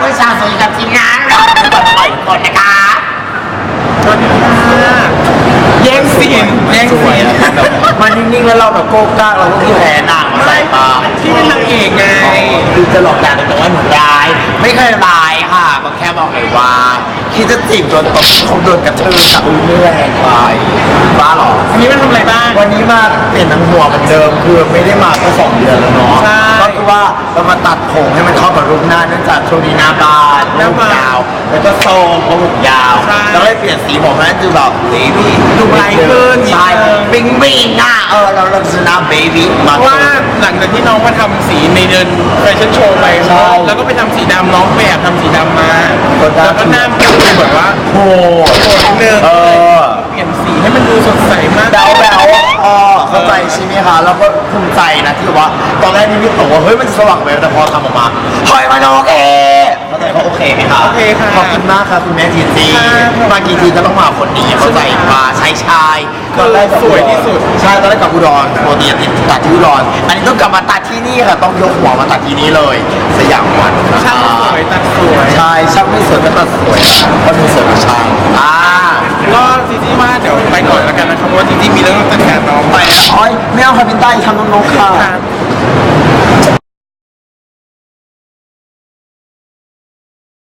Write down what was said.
คุณชาวสวยกับทีมงานเราทุกคนปล่อยคนนะคะสวัสดีค่ะแย่งซีนแย่งซีนมันนิ่งๆแล้วเราแบบโกกากเราก็คือแพ้นางมาใส่ปาที่เป็นนางเอกไงคือจะหลอกด่าแต่ว่าหนูร้าย ไม่เคยร้ายค่ะก็แค่บอกเลยว่าคิดจะจีบโดนตบคงโดนกระเทือนกับอุ้ยไม่แรงไปบ้าหรออันนี้มันทำอะไรบ้าง วันนี้มาเปลี่ยนทั้งหัวเหมือนเดิมคือไม่ได้มาแค่สองเดือนแล้วเนาะใช่ก็คือ ว่าเรามาตัดผมให้มันเข้ากับรูปหน้าเนื่องจากช่วงนี้หน้าบานหน้าบานยาว แล้วก็โซมเพราะผมยาวใช่แล้วเลยเปลี่ยนสีผมให้ดูแบบเบบี้ดูไบรท์ขึ้นใช่นิดนึงบิงบิงอะเออเราเราจะหน้าเบบี้มาเพราะว่าหลังจากที่น้องมาทำสีในเดินแฟชั่นโชว์ไปใช่แล้วก็ไปทำสีดำน้องไปแอบทำสีดำมาก็ได้แล้วก็หน้ามันดูแบบว่าโหโหดนิดนึงเออเปลี่ยนสีให้มันดูสดใสมากแบวแบวเออเข้าใจใช่ไหมคะแล้วก็ ภูมิใจนะที่ว่าตอนแรกนี่พี่ตกว่าเฮ้ยมันสว่างไปแต่พอทำออกมาเฮ้ยมันโอเคเข้าใจเขาโอเคไหมคะโอเคค่ะขอบคุณมากครับคุณแม่จีจีค่ะมากี่ทีก็ต้องมาคนนี้เข้าใจว่าชายชายตอนแรกกับสวยที่สุดใช่ตอนแรกกับอุดรปกติจะติดตัดที่อุดรอันนี้ต้องกลับมาตัดที่นี่ค่ะต้องยกหัวมาตัดที่นี่เลย สยามวันนะช่างคะสวยตัดสวยใช่ช่างไม่สวยก็ตัดสวยเพราะมีสวยกว่าช่างอ่าก็จริงๆว่าเดี๋ยวไปก่อนแล้วกันนะครับเพราะว่าจริงๆมี ไปไปโอ้ยไม่เอาค่ะพินต้ทำน้องนกค่ะค่ะ